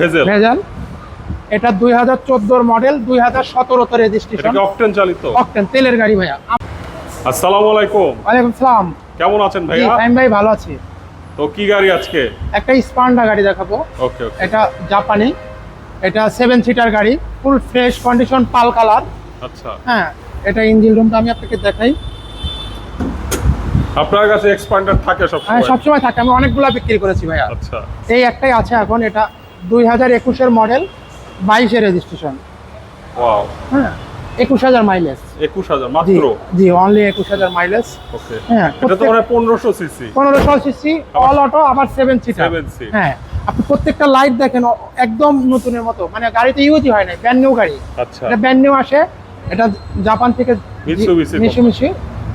Bezel. ভেজাল। এটা দুই হাজার চোদ্দোর মডেল দুই হাজার সতেরোতে এটা রেজিস্ট্রেশন অকটেন চালিত। অকটেন তেলের গাড়ি ভাইয়া। আসসালামু আলাইকুম। ওয়ালাইকুম সালাম। কেমন আছেন ভাইয়া? ফাইম ভাই ভালো আছি। তো কি গাড়ি আজকে? একটা স্পান্ডা গাড়ি দেখাবো। ওকে ওকে। এটা জাপানি। এটা সেভেন সিটার গাড়ি full fresh condition pearl colour আচ্ছা। হ্যাঁ এটা ইঞ্জিন রুমটা আমি আপনাকে দেখাই। আপনার কাছে এক্সপান্ডার থাকে সব হ্যাঁ সবসময় থাকে। আমি অনেকগুলা বিক্রি করেছি ভাইয়া। আচ্ছা। এই একটাই আছে এখন এটা দুই হাজার একুশের মডেল বাইশে রেজিস্ট্রেশন। হ্যাঁ একুশ হাজার মাইলেজ। একুশ হাজার মাত্র? জি অনলি একুশ হাজার মাইলেজ। ওকে। হ্যাঁ এটা তো পনেরোশো সিসি। পনেরোশো সিসি অল অটো আবার সেভেন সিটার সেভেন সি হ্যাঁ আপনি প্রত্যেকটা লাইট দেখেন একদম নতুনের মতো। মানে গাড়িতে ইউজই হয় না ব্যান্ড নিউ গাড়ি। আচ্ছা। এটা ব্যান্ড নিউ আসে এটা জাপান থেকে মিশি মিশি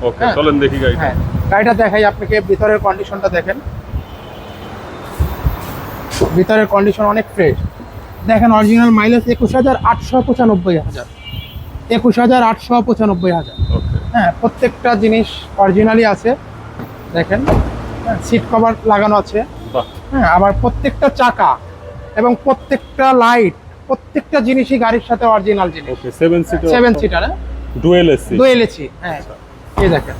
ওকে হ্যাঁ। চলেন দেখি গাড়িটা। হ্যাঁ গাড়িটা দেখাই আপনাকে ভিতরের কন্ডিশনটা দেখেন। ভিতরের কন্ডিশন অনেক ফ্রেশ দেখেন অরিজিনাল মাইলেজ একুশ হাজার আটশো পঁচানব্বই হাজার। একুশ হাজার আটশো পঁচানব্বই হাজার। হ্যাঁ প্রত্যেকটা জিনিস অরিজিনালি আছে। দেখেন সিট কভার লাগানো আছে। হ্যাঁ আবার প্রত্যেকটা চাকা এবং প্রত্যেকটা লাইট প্রত্যেকটা জিনিসই গাড়ির সাথে অরিজিনাল জিনিস। Okay seven seater seven seater হ্যাঁ। ডুয়েল এসি দুই এলেছি হ্যাঁ। এই দেখেন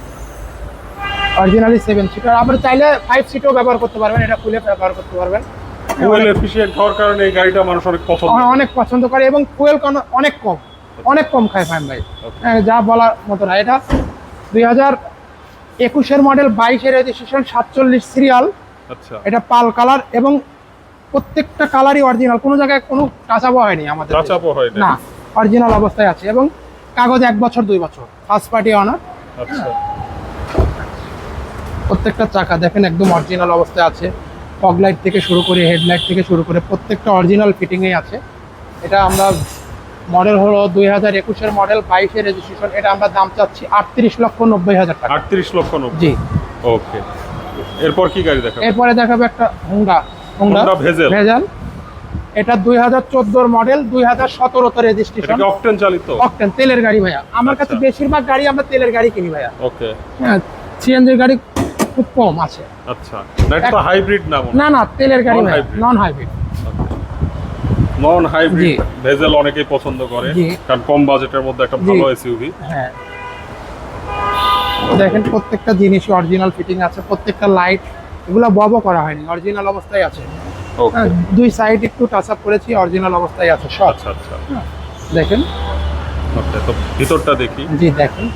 অরিজিনালি সেভেন সিটার আবার চাইলে ফাইভ সিটও ব্যবহার করতে পারবেন এটা খুলে ব্যবহার করতে পারবেন। ফুয়েল এফিশিয়েন্ট হওয়ার কারণে এই গাড়িটা মানুষ অনেক পছন্দ অনেক পছন্দ করে এবং ফুয়েল অনেক কম অনেক কম খায় ফাইম ভাই। হ্যাঁ, যা বলার মতো না। এটা দুই হাজার একুশের মডেল বাইশের রেজিস্ট্রেশন সাতচল্লিশ সিরিয়াল আচ্ছা। এটা পাল কালার এবং প্রত্যেকটা কালারই অরিজিনাল কোনো জায়গায় কোনো টাচাবো হয়নি আমাদের। টাচ আপও হয় না অরিজিনাল অবস্থায় আছে এবং কাগজ এক বছর দুই বছর। ফার্স্ট পার্টি অনার আচ্ছা। প্রত্যেকটা চাকা দেখেন একদম অরিজিনাল অবস্থায় আছে। ফগ লাইট থেকে শুরু করে হেডলাইট থেকে শুরু করে প্রত্যেকটা অরিজিনাল ফিটিংয়ে আছে। এটা আমরা মডেল হলো দুই হাজার একুশের মডেল বাইশের রেজিস্ট্রেশন এটা আমরা দাম চাচ্ছি আটত্রিশ লক্ষ নব্বই হাজার টাকা। আটত্রিশ লক্ষ নব্বই। জি। ওকে। এরপর কি গাড়ি দেখাবো? এরপরে দেখাবো একটা হুন্ডা হুন্ডা Honda Vezel। ভেজাল এটা দুই হাজার চোদ্দোর মডেল দুই হাজার সতেরোতে এটা রেজিস্ট্রেশন অকটেন চালিত? অকটেন তেলের গাড়ি ভাইয়া। আমার কাছে আচ্ছা। বেশিরভাগ গাড়ি আমরা তেলের গাড়ি কিনি ভাইয়া। ওকে। হ্যাঁ সিএনজির গাড়ি খুব কম আছে। আচ্ছা এটা তো হাইব্রিড না না না তেলের গাড়ি। Non hybrid non hybrid. Vezel অনেকেই পছন্দ করে কারণ কম বাজেটের মধ্যে একটা ভালো এসইউভি হ্যাঁ। দেখেন প্রত্যেকটা জিনিসই অরিজিনাল ফিটিং আছে প্রত্যেকটা লাইট এগুলো বব করা হয়নি অরিজিনাল অবস্থায় আছে। ওকে হ্যাঁ, দুই সাইড একটু টাচ আপ করেছি অরিজিনাল অবস্থায় আছে সব। আচ্ছা আচ্ছা। দেখেন। ওকে তো ভিতরটা দেখি। জি দেখেন।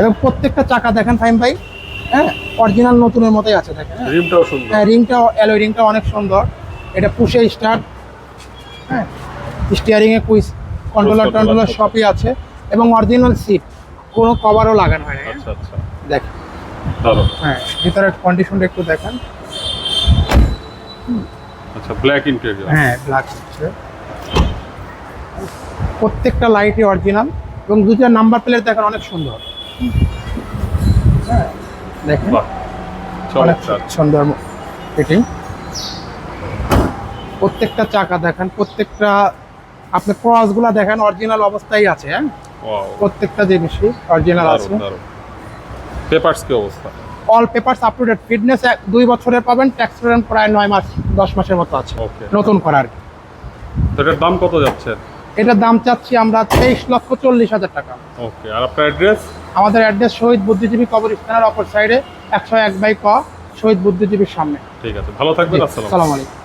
এবং প্রত্যেকটা চাকা দেখেন ফাইম ভাই হ্যাঁ? অরিজিনাল নতুনের মতোই আছে দেখেন হ্যাঁ। রিমটাও সুন্দর। হ্যাঁ রিংটা অ্যালোয় রিংটা অনেক সুন্দর। এটা পুষে স্টার্ট হ্যাঁ? স্টিয়ারিংয়ে কুইস কন্ট্রোলার টন্ট্রোলার সবই আছে এবং অরিজিনাল সিট কোনো কভারও লাগানো হয় না আচ্ছা আচ্ছা। দেখেন ভালো। হ্যাঁ ভিতরের কন্ডিশনটা একটু দেখেন। আচ্ছা ব্ল্যাক ইন্টেরিয়র হ্যাঁ ব্ল্যাক প্রত্যেকটা লাইটই অরিজিনাল এবং দুটো নাম্বার প্লেট দেখেন অনেক সুন্দর। হ্যাঁ দেখেন সুন্দর ফিটিং প্রত্যেকটা চাকা দেখেন প্রত্যেকটা আপনি ক্রসগুলো দেখেন অরিজিনাল অবস্থায় আছে হ্যাঁ? প্রত্যেকটা জিনিসই অরিজিনাল আছে। পেপারস কি অবস্থা? All papers up to date fitness দুই বছরের পাবেন ট্যাক্স পেমেন্ট প্রায় নয় মাস দশ মাসের মতো আছে। ওকে নতুন করার তো এটার দাম কত যাচ্ছে? এটার দাম চাচ্ছি আমরা তেইশ লক্ষ চল্লিশ হাজার টাকা। ওকে আর আপনার অ্যাড্রেস আমাদের অ্যাড্রেস শহীদ বুদ্ধিজীবী কবর কবরস্থানের অপর সাইডে একশো এক বাই ক শহীদ বুদ্ধিজীবীর সামনে। ঠিক আছে ভালো থাকবেন আসসালাম আলাইকুম।